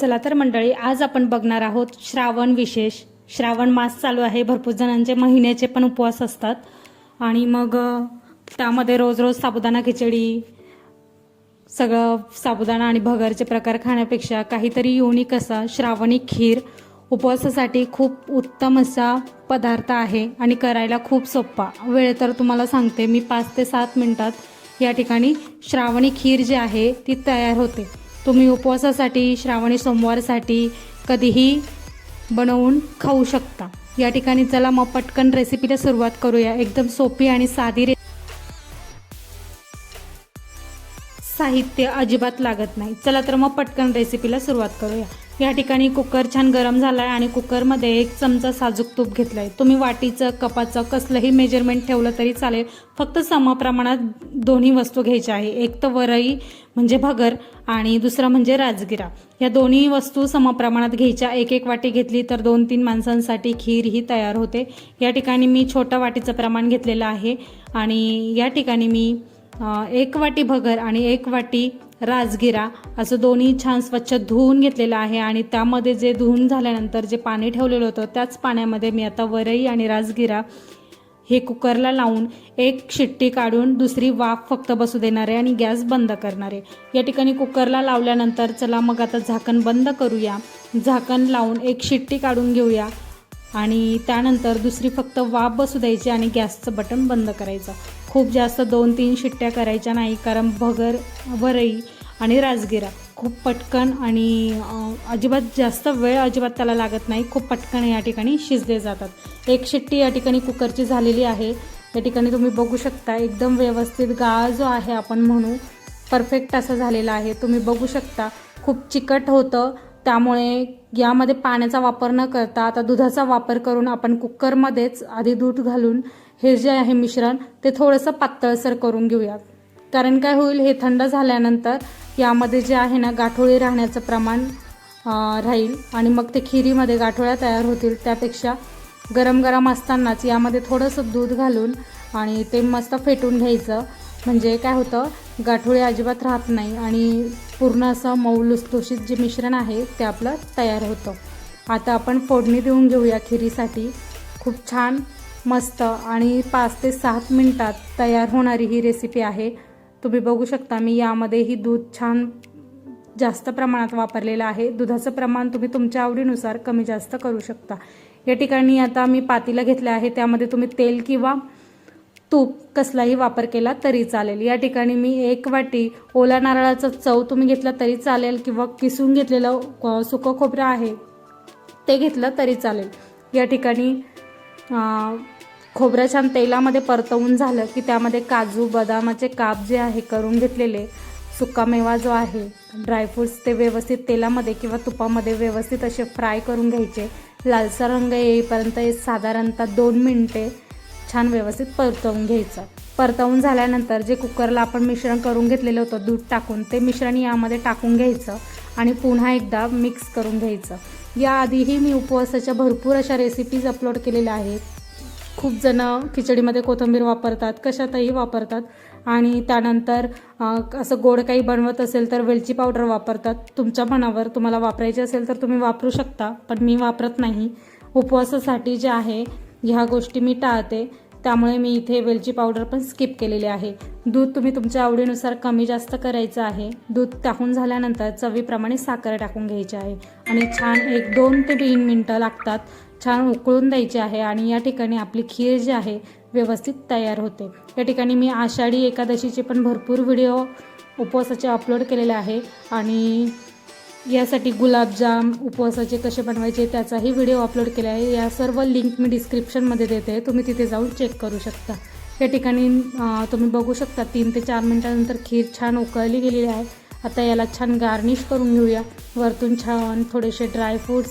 चला तर मंडळी आज आपण बघणार आहोत श्रावण विशेष. श्रावण मास चालू आहे भरपूर जणांचे महिन्याचे पण उपवास असतात. आणि मग त्यामध्ये रोज रोज साबुदाणा खिचडी सगळं साबुदाणा आणि भगरचे प्रकार खाण्यापेक्षा काहीतरी युनिक असा श्रावणी खीर उपवासासाठी खूप उत्तम असा पदार्थ आहे आणि करायला खूप सोपा. वेळ तर तुम्हाला सांगते मी पाच ते सात मिनटात या ठिकाणी श्रावणी खीर जी आहे ती तयार होते. तुम्ही उपवासासाठी श्रावणी सोमवारसाठी कधीही बनवून खाऊ शकता. या ठिकाणी चला मग पटकन रेसिपीला सुरुवात करूया. एकदम सोपी आणि साधी रे साहित्य अजिबात लागत नाही. चला तर मग पटकन रेसिपीला सुरुवात करूया. या ठिकाणी कुकर छान गरम झाला आहे आणि कुकरमध्ये एक चमचा साजूक तूप घेतलं आहे तुम्ही वाटीचं कपाचं कसलंही मेजरमेंट ठेवलं तरी चालेल. फक्त समप्रमाणात दोन्ही वस्तू घ्यायच्या आहे. एक तर वरई म्हणजे भगर आणि दुसरं म्हणजे राजगिरा. या दोन्ही वस्तू समप्रमाणात घ्यायच्या. एक एक वाटी घेतली तर दोन तीन माणसांसाठी खीर ही तयार होते. या ठिकाणी मी छोट्या वाटीचं प्रमाण घेतलेलं आहे. आणि या ठिकाणी मी एक वाटी भगर आणि एक वाटी राजगिरा असं दोन्ही छान स्वच्छ धुवून घेतलेलं आहे आणि त्यामध्ये जे धुवून झाल्यानंतर जे पाणी ठेवलेलं होतं त्याच पाण्यामध्ये मी आता वरई आणि राजगिरा हे कुकरला लावून एक शिट्टी काढून दुसरी वाफ फक्त बसू देणार आहे आणि गॅस बंद करणार आहे. या ठिकाणी कुकरला लावल्यानंतर चला मग आता झाकण बंद करूया. झाकण लावून एक शिट्टी काढून घेऊया. आणि त्यानंतर दुसरी फक्त वाफ बसू द्यायची आणि गॅसचं बटन बंद करायचं. खूप जास्त दोन तीन शिट्ट्या करायच्या नाही कारण भगर वरई आणि राजगिरा खूप पटकन आणि अजिबात जास्त वेळ अजिबात त्याला लागत नाही. खूप पटकन या ठिकाणी शिजले जातात. एक शिट्टी या ठिकाणी कुकरची झालेली आहे. या ठिकाणी तुम्ही बघू शकता एकदम व्यवस्थित गाळ जो आहे आपण म्हणू परफेक्ट असं झालेला आहे. तुम्ही बघू शकता खूप चिकट होतं. त्यामुळे यामध्ये पाण्याचा वापर न करता आता दुधाचा वापर करून आपण कुकरमध्येच आधी दूध घालून हे जे आहे मिश्रण ते थोडंसं पातळसर करून घेऊया कारण काय होईल हे थंड झाल्यानंतर यामध्ये जे आहे ना गाठोळी राहण्याचं प्रमाण राहील आणि मग ते खिरीमध्ये गाठोळ्या तयार होतील. त्यापेक्षा गरम गरम असतानाच यामध्ये थोडंसं दूध घालून आणि ते मस्त फेटून घ्यायचं. म्हणजे काय होतं गाठोळे अजिबात राहत नाही आणि पूर्ण असं मऊ लुसलुशीत जे मिश्रण आहे ते आपलं तयार होतं. आता आपण फोडणी देऊन घेऊया खिरीसाठी. खूप छान मस्त आणि पाच ते सात मिनटात तयार होणारी ही रेसिपी आहे. तुम्ही बघू शकता मी यामध्येही दूध छान जास्त प्रमाणात वापरलेलं आहे. दुधाचं प्रमाण तुम्ही तुमच्या आवडीनुसार कमी जास्त करू शकता. या ठिकाणी आता मी पातीला घेतलं आहे. त्यामध्ये तुम्ही तेल किंवा तूप कसलाही वापर केला तरी चालेल. या ठिकाणी मी एक वाटी ओला नारळाचा चव तुम्ही घेतला तरी चालेल किंवा किसून घेतलेलं सुकं खोबरं आहे ते घेतलं तरी चालेल. या ठिकाणी खोबरं छान तेलामध्ये परतवून झालं की त्यामध्ये काजू बदामाचे काप जे आहे करून घेतलेले सुका मेवा जो आहे ड्रायफ्रूट्स ते व्यवस्थित तेलामध्ये किंवा तुपामध्ये व्यवस्थित असे फ्राय करून घ्यायचे. लालसा रंग येईपर्यंत हे साधारणतः दोन मिनटे छान व्यवस्थित परतवून घ्यायचं. परतवून झाल्यानंतर जे कुकरला आपण मिश्रण करून घेतलेलं होतं दूध टाकून ते मिश्रण यामध्ये टाकून घ्यायचं आणि पुन्हा एकदा मिक्स करून घ्यायचं. याआधीही मी उपवासाच्या भरपूर अशा रेसिपीज अपलोड केलेल्या आहेत. खूप जणं खिचडीमध्ये कोथिंबीर वापरतात कशातही वापरतात आणि त्यानंतर असं गोड काही बनवत असेल तर वेलची पावडर वापरतात. तुमच्या मनावर तुम्हाला वापरायची असेल तर तुम्ही वापरू शकता पण मी वापरत नाही. उपवासासाठी जे आहे ह्या गोष्टी मी टाळते. त्यामुळे मी इथे वेलची पावडर पण स्किप केलेली आहे. दूध तुम्ही तुमच्या आवडीनुसार कमी जास्त करायचं आहे. दूध टाकून झाल्यानंतर चवीप्रमाणे साखर टाकून घ्यायची आहे. आणि छान एक दोन ते तीन मिनटं लागतात. छान उकळून द्यायची आहे आणि या ठिकाणी आपली खीर जी आहे व्यवस्थित तयार होते. या ठिकाणी मी आषाढी एकादशीचे पण भरपूर व्हिडिओ उपवासाचे अपलोड केलेले आहे. आणि यासाठी गुलाबजाम उपवासाचे कसे बनवायचे त्याचाही व्हिडिओ अपलोड केला आहे. या सर्व लिंक मी डिस्क्रिप्शनमध्ये देते. तुम्ही तिथे जाऊन चेक करू शकता. या ठिकाणी तुम्ही बघू शकता तीन ते चार मिनटानंतर खीर छान उकळली गेलेली आहे. आता याला छान गार्निश करून घेऊया. वरतून छान थोडेसे ड्रायफ्रूट्स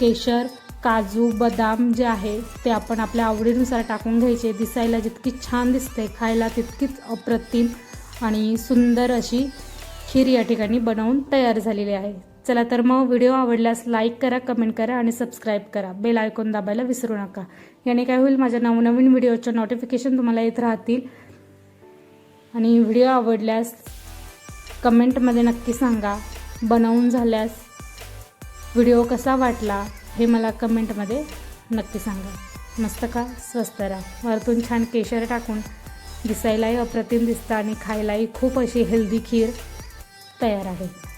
केशर काजू बदाम जे आहे ते आपण आपल्या आवडीनुसार टाकून घ्यायचे. दिसायला जितकी छान दिसते खायला तितकीच अप्रतिम आणि सुंदर अशी खीर या ठिकाणी बनवून तयार झालेली आहे. चला तर मग व्हिडिओ आवडल्यास लाईक करा कमेंट करा आणि सबस्क्राईब करा. बेल आयकॉन दाबायला विसरू नका. याने काय होईल माझ्या नवनवीन व्हिडिओच्या नोटिफिकेशन तुम्हाला येत राहतील. आणि व्हिडिओ आवडल्यास कमेंटमध्ये नक्की सांगा बनवून झाल्यास व्हिडिओ कसा वाटला हे मला कमेंटमध्ये नक्की सांगा. मस्त का? स्वस्त राहा. वरतून छान केशर टाकून दिसायलाही अप्रतिम दिसतं आणि खायलाही खूप अशी हेल्दी खीर तयार आहे.